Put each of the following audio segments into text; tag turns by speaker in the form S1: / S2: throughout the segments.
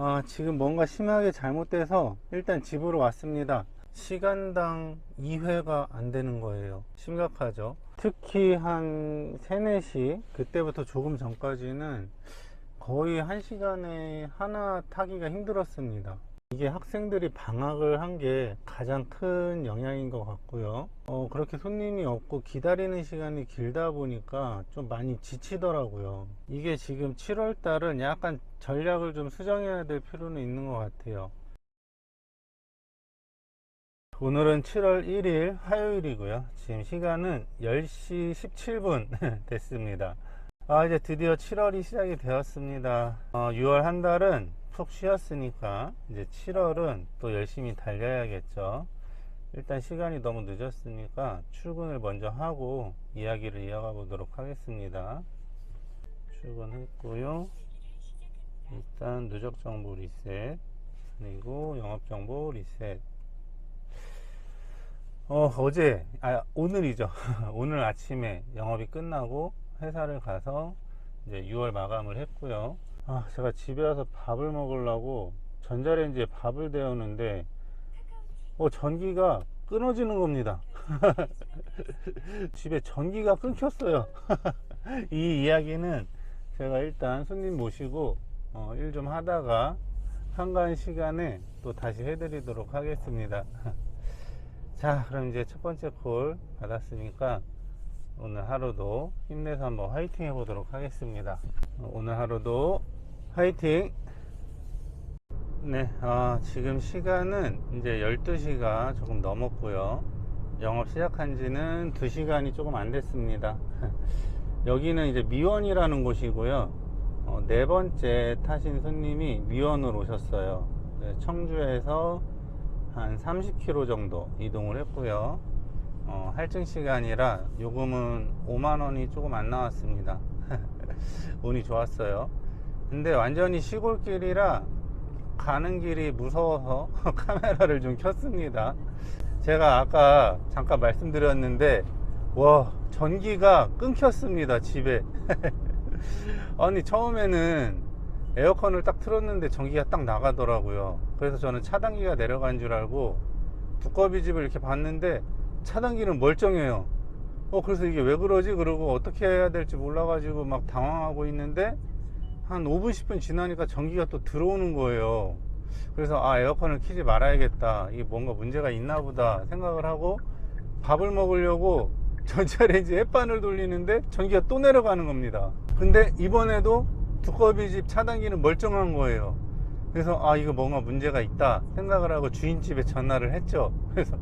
S1: 아, 지금 뭔가 심하게 잘못돼서 일단 집으로 왔습니다. 시간당 2회가 안 되는 거예요. 심각하죠. 특히 한 3, 4시, 그때부터 조금 전까지는 거의 1시간에 하나 타기가 힘들었습니다. 이게 학생들이 방학을 한 게 가장 큰 영향인 것 같고요. 어, 그렇게 손님이 없고 기다리는 시간이 길다 보니까 좀 많이 지치더라고요. 이게 지금 7월 달은 약간 전략을 좀 수정해야 될 필요는 있는 것 같아요. 오늘은 7월 1일 화요일이고요. 지금 시간은 10시 17분 됐습니다. 아, 이제 드디어 7월이 시작이 되었습니다. 어, 6월 한 달은 푹 쉬었으니까 이제 7월은 또 열심히 달려야겠죠. 일단 시간이 너무 늦었으니까 출근을 먼저 하고 이야기를 이어가 보도록 하겠습니다. 출근했고요. 일단 누적 정보 리셋 그리고 영업 정보 리셋. 어, 어제, 아, 오늘이죠. 오늘 아침에 영업이 끝나고 회사를 가서 이제 6월 마감을 했고요. 아, 제가 집에 와서 밥을 먹으려고 전자레인지에 밥을 데우는데, 어, 전기가 끊어지는 겁니다. 집에 전기가 끊겼어요. 이 이야기는 제가 일단 손님 모시고 어, 일 좀 하다가 한가한 시간에 또 다시 해드리도록 하겠습니다. 자, 그럼 이제 첫 번째 콜 받았으니까 오늘 하루도 힘내서 한번 화이팅 해보도록 하겠습니다. 어, 오늘 하루도 화이팅! 네, 아, 지금 시간은 이제 12시가 조금 넘었고요. 영업 시작한 지는 2시간이 조금 안 됐습니다. 여기는 이제 미원이라는 곳이고요. 어, 네 번째 타신 손님이 미원으로 오셨어요. 네, 청주에서 한 30km 정도 이동을 했고요. 어, 할증 시간이라 요금은 5만원이 조금 안 나왔습니다. 운이 좋았어요. 근데 완전히 시골길이라 가는 길이 무서워서 카메라를 좀 켰습니다. 제가 아까 잠깐 말씀드렸는데, 와, 전기가 끊겼습니다, 집에. 아니, 처음에는 에어컨을 딱 틀었는데 전기가 딱 나가더라고요. 그래서 저는 차단기가 내려간 줄 알고 두꺼비 집을 이렇게 봤는데 차단기는 멀쩡해요. 어, 그래서 이게 왜 그러지? 그러고 어떻게 해야 될지 몰라 가지고 막 당황하고 있는데 한 5분, 10분 지나니까 전기가 또 들어오는 거예요. 그래서 아, 에어컨을 키지 말아야겠다. 이게 뭔가 문제가 있나 보다 생각을 하고 밥을 먹으려고 전자레인지 햇반을 돌리는데 전기가 또 내려가는 겁니다. 근데 이번에도 두꺼비 집 차단기는 멀쩡한 거예요. 그래서 아 이거 뭔가 문제가 있다 생각을 하고 주인집에 전화를 했죠. 그래서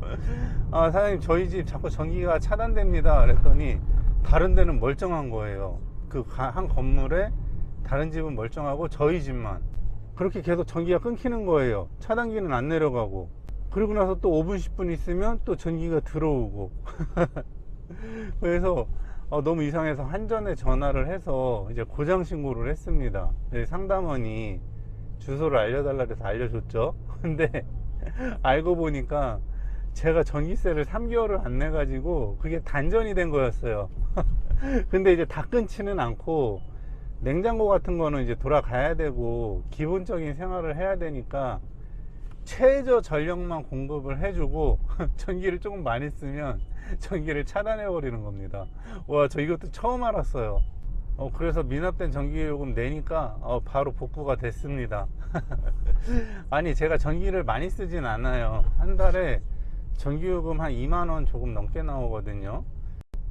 S1: 아 사장님 저희 집 자꾸 전기가 차단됩니다. 그랬더니 다른 데는 멀쩡한 거예요. 그 한 건물에 다른 집은 멀쩡하고 저희 집만 그렇게 계속 전기가 끊기는 거예요. 차단기는 안 내려가고 그리고 나서 또 5분 10분 있으면 또 전기가 들어오고 그래서 어, 너무 이상해서 한전에 전화를 해서 이제 고장 신고를 했습니다. 네, 상담원이 주소를 알려달라 그래서 알려줬죠. 근데 알고 보니까 제가 전기세를 3개월을 안 내 가지고 그게 단전이 된 거였어요. 근데 이제 다 끊지는 않고 냉장고 같은 거는 이제 돌아가야 되고 기본적인 생활을 해야 되니까 최저 전력만 공급을 해주고 전기를 조금 많이 쓰면 전기를 차단해 버리는 겁니다. 와, 저 이것도 처음 알았어요. 어, 그래서 미납된 전기요금 내니까 어, 바로 복구가 됐습니다. 아니, 제가 전기를 많이 쓰진 않아요. 한 달에 전기요금 한 2만원 조금 넘게 나오거든요.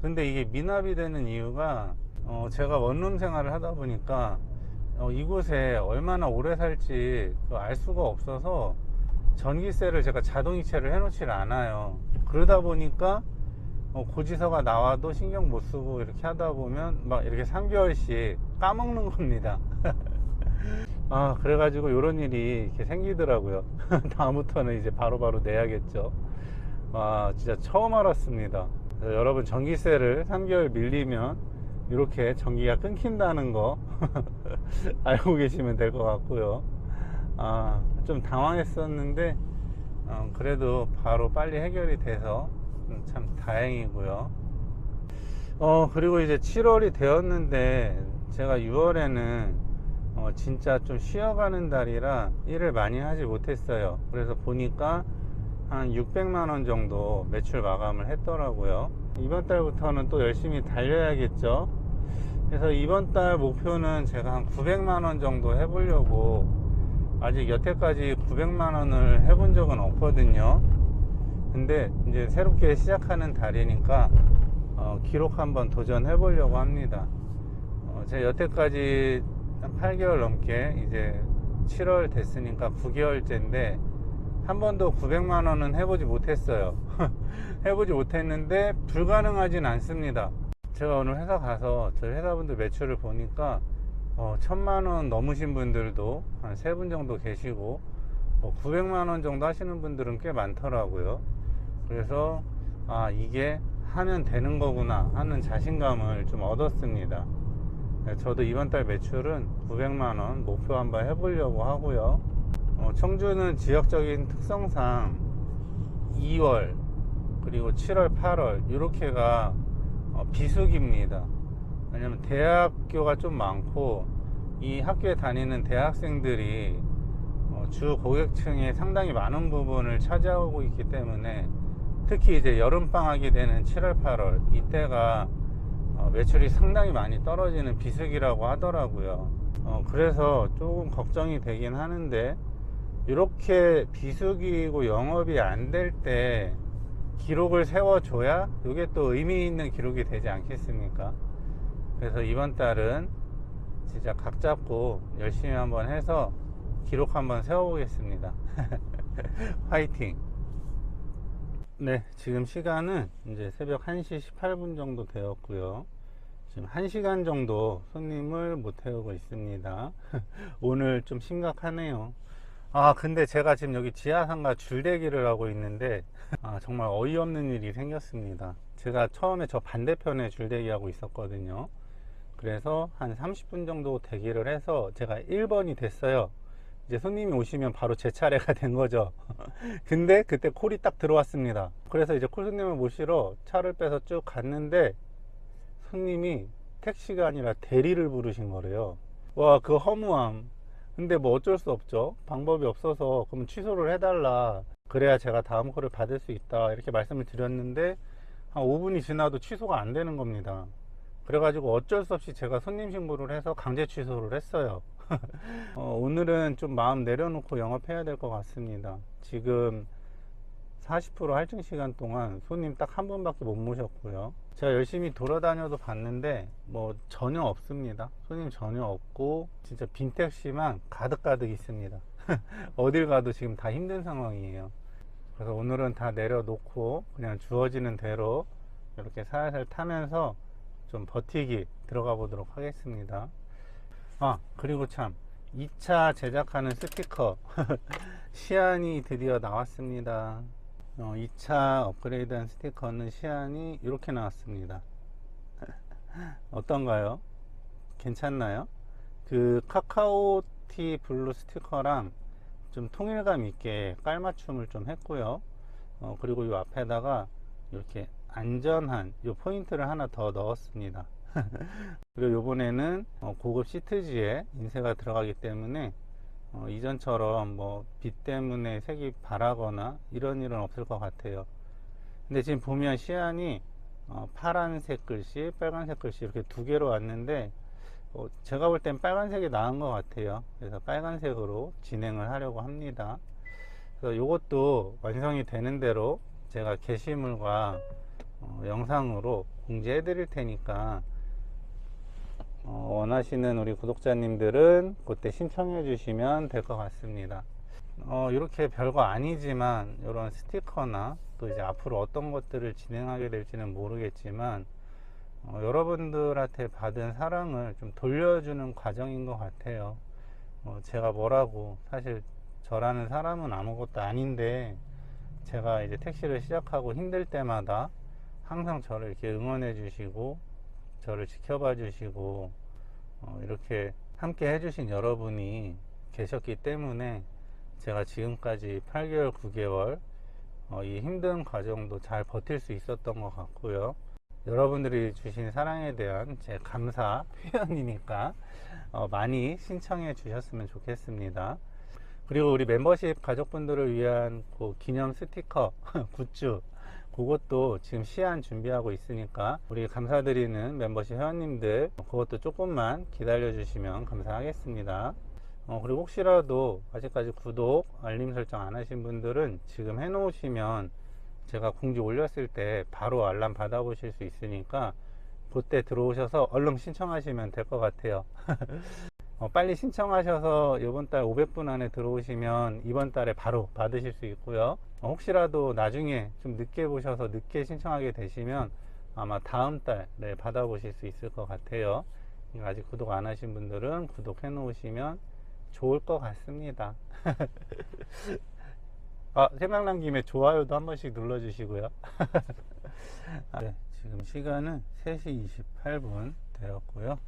S1: 근데 이게 미납이 되는 이유가 어, 제가 원룸 생활을 하다 보니까 어, 이곳에 얼마나 오래 살지 그알 수가 없어서 전기세를 제가 자동이체를 해놓질 않아요. 그러다 보니까 어, 고지서가 나와도 신경 못 쓰고 이렇게 하다 보면 막 이렇게 3개월씩 까먹는 겁니다. 아, 그래가지고 이런 일이 이렇게 생기더라고요. 다음부터는 이제 바로바로 내야겠죠. 아, 진짜 처음 알았습니다. 여러분 전기세를 3개월 밀리면 이렇게 전기가 끊긴다는 거 알고 계시면 될 것 같고요. 아, 좀 당황했었는데 어, 그래도 바로 빨리 해결이 돼서 음, 참 다행이고요. 어, 그리고 이제 7월이 되었는데 제가 6월에는 어, 진짜 좀 쉬어가는 달이라 일을 많이 하지 못했어요. 그래서 보니까 한 600만 원 정도 매출 마감을 했더라고요. 이번 달부터는 또 열심히 달려야겠죠. 그래서 이번 달 목표는 제가 한 900만 원 정도 해보려고 아직 여태까지 900만 원을 해본 적은 없거든요. 근데 이제 새롭게 시작하는 달이니까 어, 기록 한번 도전해 보려고 합니다. 어, 제가 여태까지 한 8개월 넘게 이제 7월 됐으니까 9개월째인데 한 번도 900만 원은 해보지 못했어요. 해보지 못했는데 불가능하진 않습니다. 제가 오늘 회사 가서 저희 회사분들 매출을 보니까 어, 천만 원 넘으신 분들도 한 세 분 정도 계시고 뭐 900만 원 정도 하시는 분들은 꽤 많더라고요. 그래서 아 이게 하면 되는 거구나 하는 자신감을 좀 얻었습니다. 네, 저도 이번 달 매출은 900만 원 목표 한번 해보려고 하고요. 어, 청주는 지역적인 특성상 2월 그리고 7월, 8월 이렇게가 어, 비수기입니다. 왜냐면 대학교가 좀 많고 이 학교에 다니는 대학생들이 어, 주 고객층의 상당히 많은 부분을 차지하고 있기 때문에 특히 이제 여름 방학이 되는 7월, 8월 이때가 어, 매출이 상당히 많이 떨어지는 비수기라고 하더라고요. 어, 그래서 조금 걱정이 되긴 하는데 이렇게 비수기고 영업이 안 될 때 기록을 세워줘야 이게 또 의미 있는 기록이 되지 않겠습니까? 그래서 이번 달은 진짜 각 잡고 열심히 한번 해서 기록 한번 세워보겠습니다. 화이팅! 네, 지금 시간은 이제 새벽 1시 18분 정도 되었고요. 지금 1시간 정도 손님을 못 태우고 있습니다. 오늘 좀 심각하네요. 아, 근데 제가 지금 여기 지하상가 줄대기를 하고 있는데, 아, 정말 어이없는 일이 생겼습니다. 제가 처음에 저 반대편에 줄대기 하고 있었거든요. 그래서 한 30분 정도 대기를 해서 제가 1번이 됐어요. 이제 손님이 오시면 바로 제 차례가 된 거죠. 근데 그때 콜이 딱 들어왔습니다. 그래서 이제 콜 손님을 모시러 차를 빼서 쭉 갔는데 손님이 택시가 아니라 대리를 부르신 거래요. 와, 그 허무함. 근데 뭐 어쩔 수 없죠. 방법이 없어서 그럼 취소를 해달라. 그래야 제가 다음 콜을 받을 수 있다. 이렇게 말씀을 드렸는데 한 5분이 지나도 취소가 안 되는 겁니다. 그래가지고 어쩔 수 없이 제가 손님 신고를 해서 강제 취소를 했어요. 어, 오늘은 좀 마음 내려놓고 영업해야 될 것 같습니다. 지금 40% 할증 시간 동안 손님 딱한 번밖에 못 모셨고요. 제가 열심히 돌아다녀도 봤는데 뭐 전혀 없습니다. 손님 전혀 없고 진짜 빈 택시만 가득가득 있습니다. 어딜 가도 지금 다 힘든 상황이에요. 그래서 오늘은 다 내려놓고 그냥 주어지는 대로 이렇게 살살 타면서 좀 버티기 들어가 보도록 하겠습니다. 아, 그리고 참, 2차 제작하는 스티커. 시안이 드디어 나왔습니다. 어, 2차 업그레이드한 스티커는 시안이 이렇게 나왔습니다. 어떤가요? 괜찮나요? 그 카카오티 블루 스티커랑 좀 통일감 있게 깔맞춤을 좀 했고요. 어, 그리고 이 앞에다가 이렇게 안전한 이 포인트를 하나 더 넣었습니다. 그리고 요번에는 어, 고급 시트지에 인쇄가 들어가기 때문에 어, 이전처럼 뭐빛 때문에 색이 바라거나 이런 일은 없을 것 같아요. 근데 지금 보면 시안이 어, 파란색 글씨, 빨간색 글씨 이렇게 두 개로 왔는데 어, 제가 볼 땐 빨간색이 나은 것 같아요. 그래서 빨간색으로 진행을 하려고 합니다. 그래서 이것도 완성이 되는 대로 제가 게시물과 어, 영상으로 공지해 드릴 테니까 어, 원하시는 우리 구독자님들은 그때 신청해 주시면 될 것 같습니다. 어, 이렇게 별거 아니지만 이런 스티커나 또 이제 앞으로 어떤 것들을 진행하게 될지는 모르겠지만 어, 여러분들한테 받은 사랑을 좀 돌려주는 과정인 것 같아요. 어, 제가 뭐라고 사실 저라는 사람은 아무것도 아닌데 제가 이제 택시를 시작하고 힘들 때마다 항상 저를 이렇게 응원해 주시고 저를 지켜봐 주시고 어, 이렇게 함께 해주신 여러분이 계셨기 때문에 제가 지금까지 8개월, 9개월 어, 이 힘든 과정도 잘 버틸 수 있었던 것 같고요. 여러분들이 주신 사랑에 대한 제 감사 표현이니까 어, 많이 신청해 주셨으면 좋겠습니다. 그리고 우리 멤버십 가족분들을 위한 그 기념 스티커 굿즈 그것도 지금 시안 준비하고 있으니까 우리 감사드리는 멤버십 회원님들 그것도 조금만 기다려 주시면 감사하겠습니다. 어, 그리고 혹시라도 아직까지 구독, 알림 설정 안 하신 분들은 지금 해 놓으시면 제가 공지 올렸을 때 바로 알람 받아 보실 수 있으니까 그때 들어오셔서 얼른 신청하시면 될 것 같아요. 어, 빨리 신청하셔서 이번 달 500분 안에 들어오시면 이번 달에 바로 받으실 수 있고요. 어, 혹시라도 나중에 좀 늦게 보셔서 늦게 신청하게 되시면 아마 다음 달에 받아보실 수 있을 것 같아요. 아직 구독 안 하신 분들은 구독해 놓으시면 좋을 것 같습니다. 아, 생각난 김에 좋아요도 한 번씩 눌러주시고요. 아, 네, 지금 시간은 3시 28분 되었고요.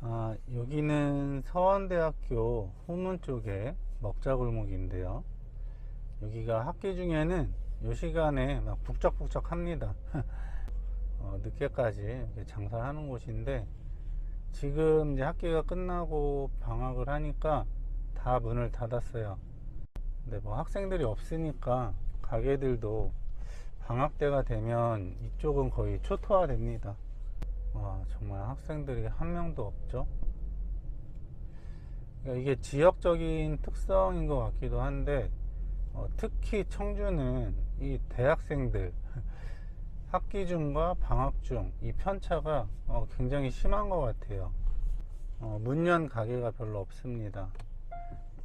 S1: 아, 여기는 서원대학교 후문 쪽에 먹자골목인데요. 여기가 학기 중에는 이 시간에 막 북적북적 합니다. 어, 늦게까지 장사를 하는 곳인데 지금 이제 학기가 끝나고 방학을 하니까 다 문을 닫았어요. 근데 뭐 학생들이 없으니까 가게들도 방학 때가 되면 이쪽은 거의 초토화 됩니다. 와, 정말 학생들이 한 명도 없죠. 그러니까 이게 지역적인 특성인 것 같기도 한데, 어, 특히 청주는 이 대학생들, 학기 중과 방학 중 이 편차가 어, 굉장히 심한 것 같아요. 어, 문연 가게가 별로 없습니다.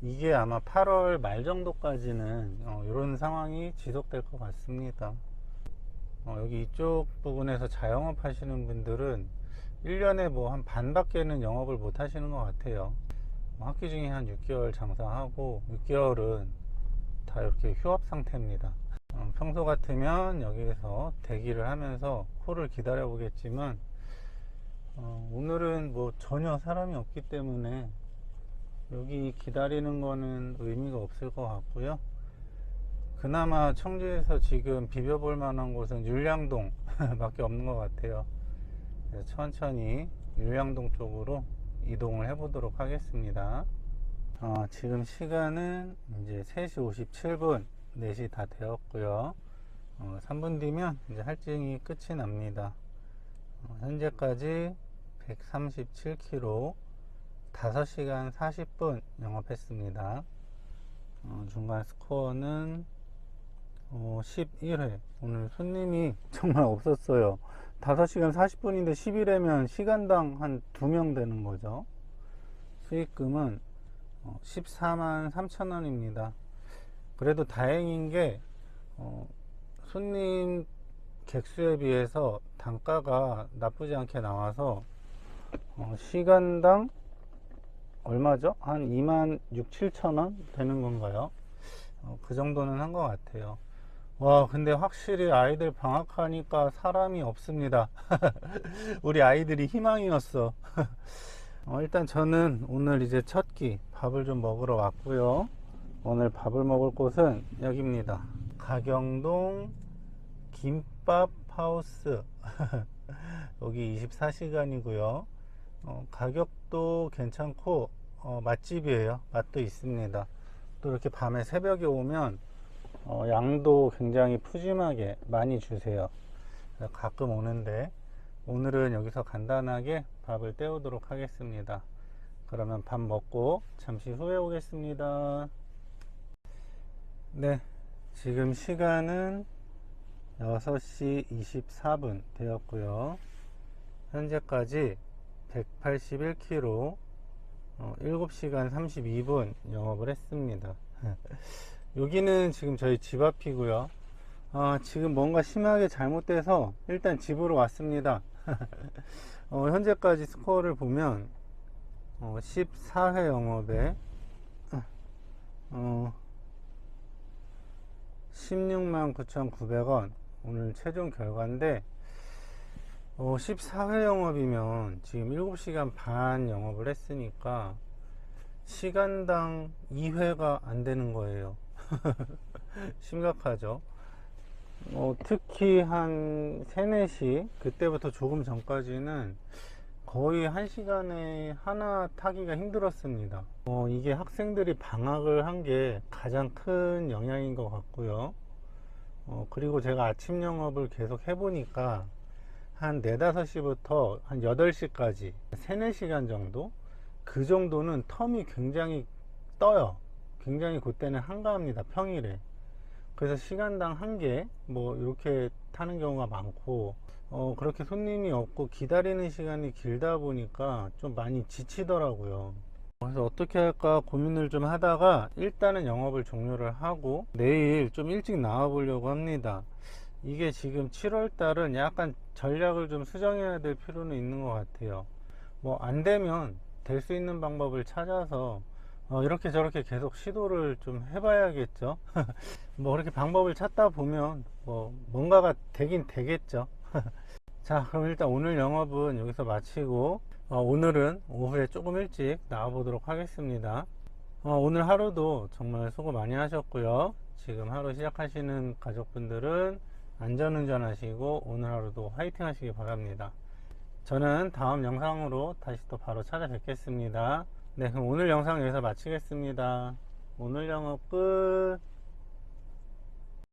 S1: 이게 아마 8월 말 정도까지는 어, 이런 상황이 지속될 것 같습니다. 어, 여기 이쪽 부분에서 자영업 하시는 분들은 1년에 뭐 한 반밖에는 영업을 못 하시는 것 같아요. 뭐 학기 중에 한 6개월 장사하고 6개월은 다 이렇게 휴업 상태입니다. 어, 평소 같으면 여기에서 대기를 하면서 콜을 기다려 보겠지만 어, 오늘은 뭐 전혀 사람이 없기 때문에 여기 기다리는 거는 의미가 없을 것 같고요. 그나마 청주에서 지금 비벼볼 만한 곳은 율량동 밖에 없는 것 같아요. 천천히 율량동 쪽으로 이동을 해 보도록 하겠습니다. 어, 지금 시간은 이제 3시 57분, 4시 다 되었고요. 어, 3분 뒤면 이제 할증이 끝이 납니다. 어, 현재까지 137km 5시간 40분 영업했습니다. 어, 중간 스코어는 어, 11회. 오늘 손님이 정말 없었어요. 5시간 40분인데 11회면 시간당 한 2명 되는 거죠. 수익금은 어, 14만 3천 원입니다. 그래도 다행인 게 어, 손님 객수에 비해서 단가가 나쁘지 않게 나와서 어, 시간당 얼마죠? 한 2만 6, 7천 원 되는 건가요? 어, 그 정도는 한 것 같아요. 와, 근데 확실히 아이들 방학하니까 사람이 없습니다. 우리 아이들이 희망이었어. 어, 일단 저는 오늘 이제 첫 끼 밥을 좀 먹으러 왔고요. 오늘 밥을 먹을 곳은 여기입니다. 가경동 김밥 하우스. 여기 24시간이고요. 어, 가격도 괜찮고 어, 맛집이에요. 맛도 있습니다. 또 이렇게 밤에 새벽에 오면 어, 양도 굉장히 푸짐하게 많이 주세요. 가끔 오는데 오늘은 여기서 간단하게 밥을 때우도록 하겠습니다. 그러면 밥 먹고 잠시 후에 오겠습니다. 네, 지금 시간은 6시 24분 되었고요. 현재까지 181km 어, 7시간 32분 영업을 했습니다. 여기는 지금 저희 집 앞이고요. 어, 지금 뭔가 심하게 잘못돼서 일단 집으로 왔습니다. 어, 현재까지 스코어를 보면 어, 14회 영업에 어, 16만 9,900원 오늘 최종 결과인데 어, 14회 영업이면 지금 7시간 반 영업을 했으니까 시간당 2회가 안 되는 거예요. 심각하죠. 어, 특히 한 3, 4시 그때부터 조금 전까지는 거의 한 시간에 하나 타기가 힘들었습니다. 어, 이게 학생들이 방학을 한 게 가장 큰 영향인 것 같고요. 어, 그리고 제가 아침 영업을 계속 해보니까 한 4, 5시부터 한 8시까지 3, 4시간 정도? 그 정도는 텀이 굉장히 떠요. 굉장히 그때는 한가합니다. 평일에. 그래서 시간당 한 개, 뭐, 이렇게 타는 경우가 많고, 어, 그렇게 손님이 없고 기다리는 시간이 길다 보니까 좀 많이 지치더라고요. 그래서 어떻게 할까 고민을 좀 하다가 일단은 영업을 종료를 하고 내일 좀 일찍 나와 보려고 합니다. 이게 지금 7월 달은 약간 전략을 좀 수정해야 될 필요는 있는 것 같아요. 뭐 안 되면 될 수 있는 방법을 찾아서 어, 이렇게 저렇게 계속 시도를 좀 해봐야겠죠. 뭐 그렇게 방법을 찾다 보면 뭐 뭔가가 되긴 되겠죠. 자, 그럼 일단 오늘 영업은 여기서 마치고 어, 오늘은 오후에 조금 일찍 나와 보도록 하겠습니다. 어, 오늘 하루도 정말 수고 많이 하셨고요. 지금 하루 시작하시는 가족분들은 안전운전 하시고 오늘 하루도 화이팅 하시기 바랍니다. 저는 다음 영상으로 다시 또 바로 찾아뵙겠습니다. 네, 그럼 오늘 영상 여기서 마치겠습니다. 오늘 영업 끝.